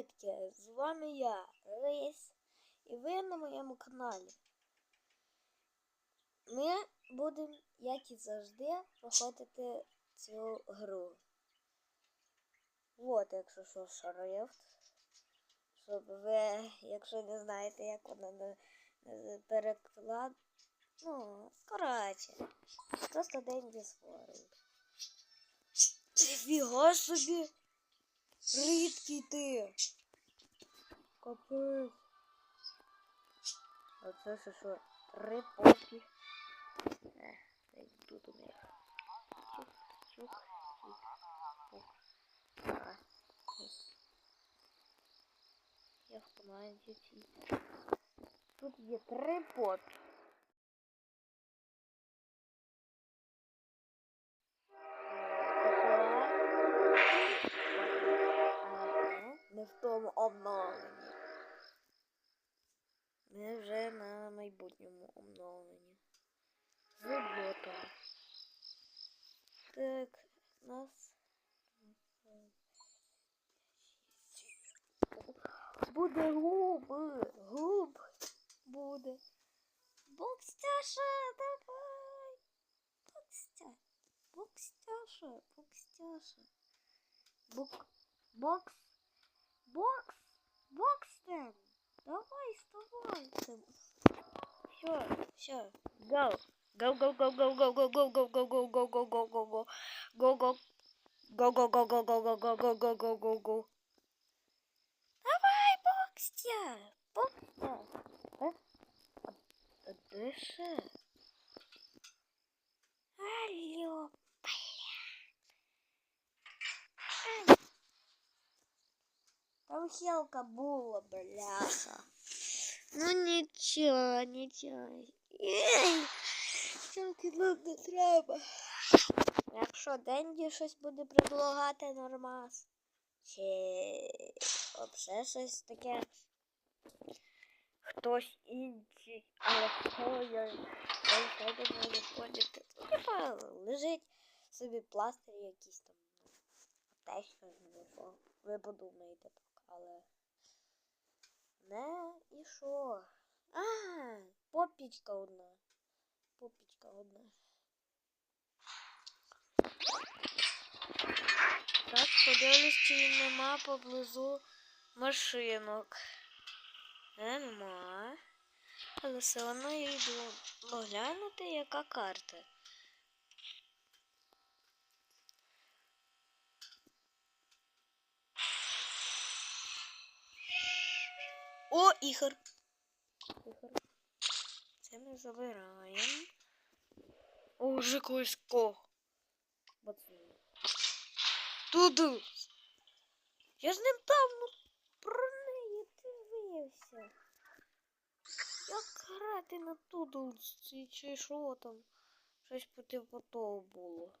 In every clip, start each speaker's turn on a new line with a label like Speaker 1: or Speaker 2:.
Speaker 1: Привітки! З вами я, Рис, і ви на моєму каналі. Ми будемо, як і завжди, проходити цю гру. От, якщо що, шрифт. Щоб ви, якщо не знаєте, як вона на, на- переклад. Ну, коротше. Просто день без форми. Фіга собі! Рідкий ти. Капець. А це що що? Три поки. Ех, десь тут у них. Чук, чук, чук. А. Я в команді. Тут є три поки. Ботом. Так, нас. Буде губ. Губ буде. Бокстяша, давай. Бокстя. Бокстяша, бокстяша. Бок, бокс, бокс, бокстен. Давай, вставай. Все, все, go. Go, go, go, go, go, go, go, go, go, go, go, go, go, go, go, go, go. Go, go, go, go, go, go, go, go, go, go, go, go. Давай, бокстя. Бокстя. А, а ще? Алло, Там хелка була, бляха. Ну нічого, нічого. Ей, нам не треба. Якщо Денді щось буде предлагати нормас. Чи взагалі щось таке. Хтось інший, але хто я не виходити. Ну, Типа лежить собі пластир якийсь там. Те, що. Ви подумаєте поки, але. Не і що? А, попічка одна. Попічка одна. Так, подивлюсь, чи нема поблизу машинок. Нема. Але все одно я йду поглянути, яка карта. О, Ігор. Ігор. Це ми забираємо. О, вже когось кого. Пацани. Туду. Я ж ним давно про неї дивився. Як грати на туду чи що там? Щось по типу того було.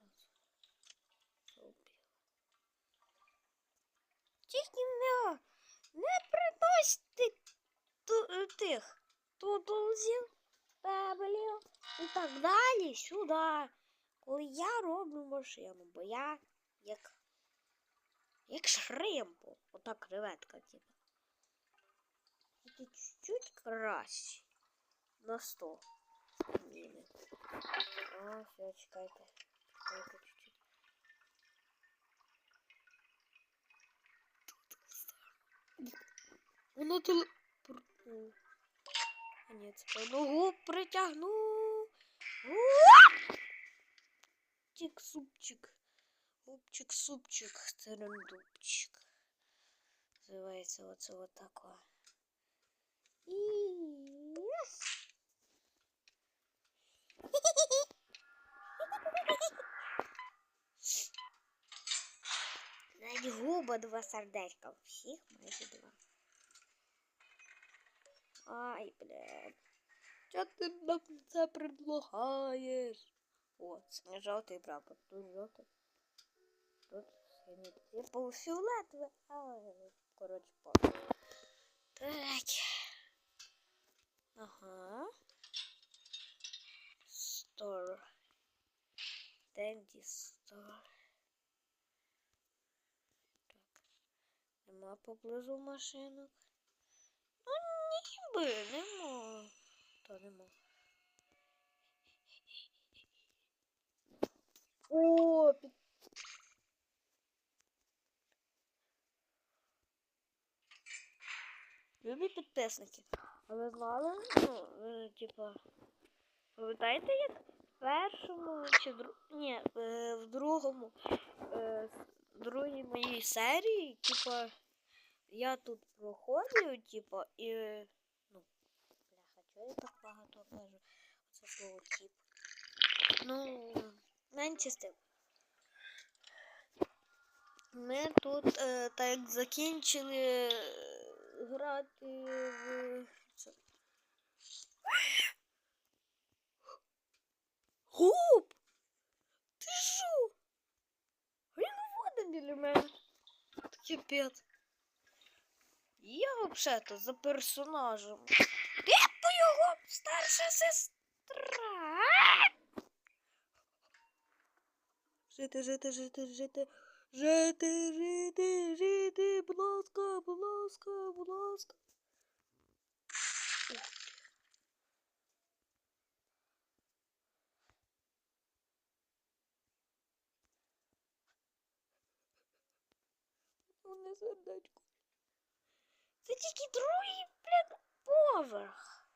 Speaker 1: Зайшла і зразу убила. Тільки не, не приносьте е, тих тутулзів, пеблів і так далі сюди. Коли я роблю машину, бо я як як шримпо, отак креветка, типу. Чуть-чуть краще. На 100. Геймер. А, все, чекайте. Только чуть-чуть. Воно теле... А ногу притягнув. Тік-супчик. Супчик-супчик. Терендупчик. Називається вот отако. І... Yes! Або два сердечка. Всіх майже два. Ай, блядь. Що ти нам це предлагаєш? О, це жовтий прапор, тут жовтий. Тут синій. Типу фіолетовий, але коротше по. Так. Ага. Store. Денді Store. Нема поблизу машинок. Ну, ніби нема. Та нема. О, під... Любі підписники. А ви знали? Ну, типа, пам'ятаєте, як в першому чи дру... Ні, е, в другому, е, в другій моїй серії, типа, я тут проходив, типа, і. Ну, бляха, чого я так багато кажу? Це слово тип. Ну, менше з тим. Ми тут е, так закінчили е, грати в. Це. Губ! Ти що? Він вода біля мене. Капець. Взагалі-то за персонажем. Типу його старша сестра. Жити, жити, жити, жити. Жити, жити, жити, будь ласка, будь ласка, будь ласка. Одне сердечко. Це тільки другий, блін, поверх.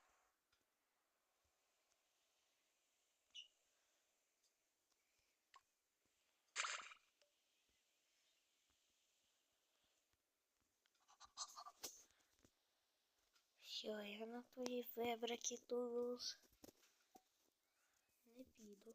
Speaker 1: Все, я на твої вибрики тут. Не піду.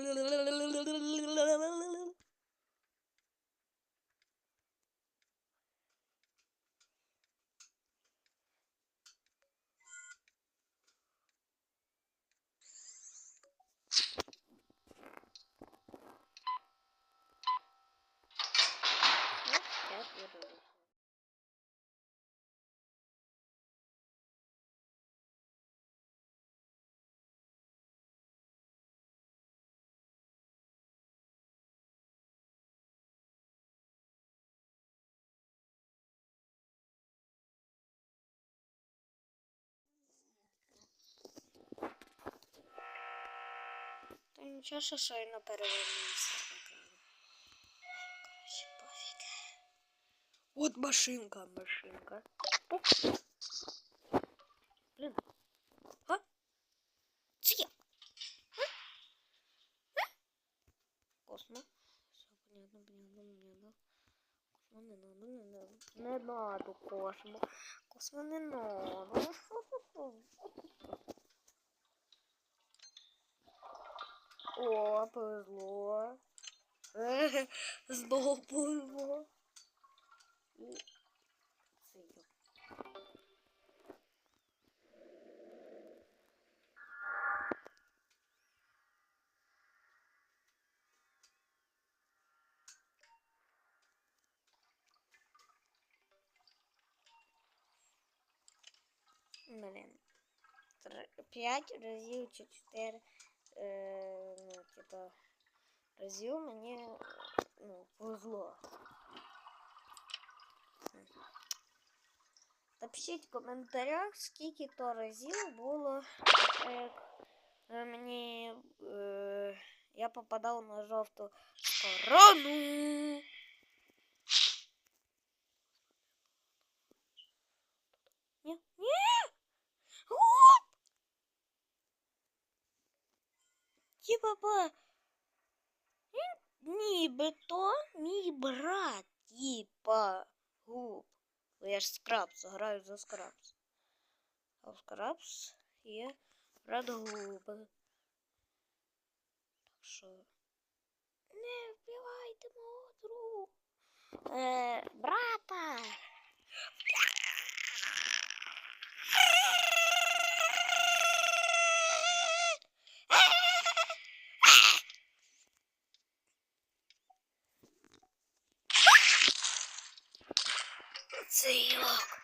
Speaker 1: Та нічого, що щойно перевернувся екран. Коротше, пофіг. От машинка, машинка. Блін. А? Це я. А? А? Космо. Все, понятно, понятно, понятно. Космо не надо, не надо. Не надо, космо. Космо не надо. О, повезло. Еге, Знову повезло. І це я. Блін. Три- П'ять разів чи чотири. Е, ну, типа, разів мені ну, повезло. Напишіть в коментарях, скільки то разів було, як е, мені е, я попадав на жовту сторону. Типа по... Він нібито мій брат, типа губ. Бо я ж скрабс, граю за скрабс. А в скрабс є брат губи. Так що. Не вбивайте мого другу. Е, брата. Як?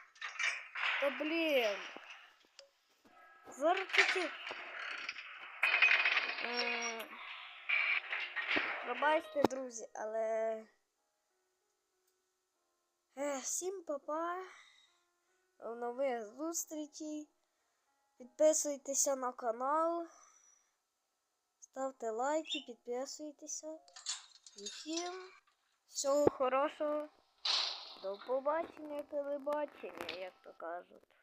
Speaker 1: Та блін. Зараз. Е, Пробачте, друзі, але. Е, всім папа. До нових зустрічей. Підписуйтеся на канал. Ставте лайки, підписуйтеся. І всім всього хорошого. До побачення, телебачення, як то кажуть.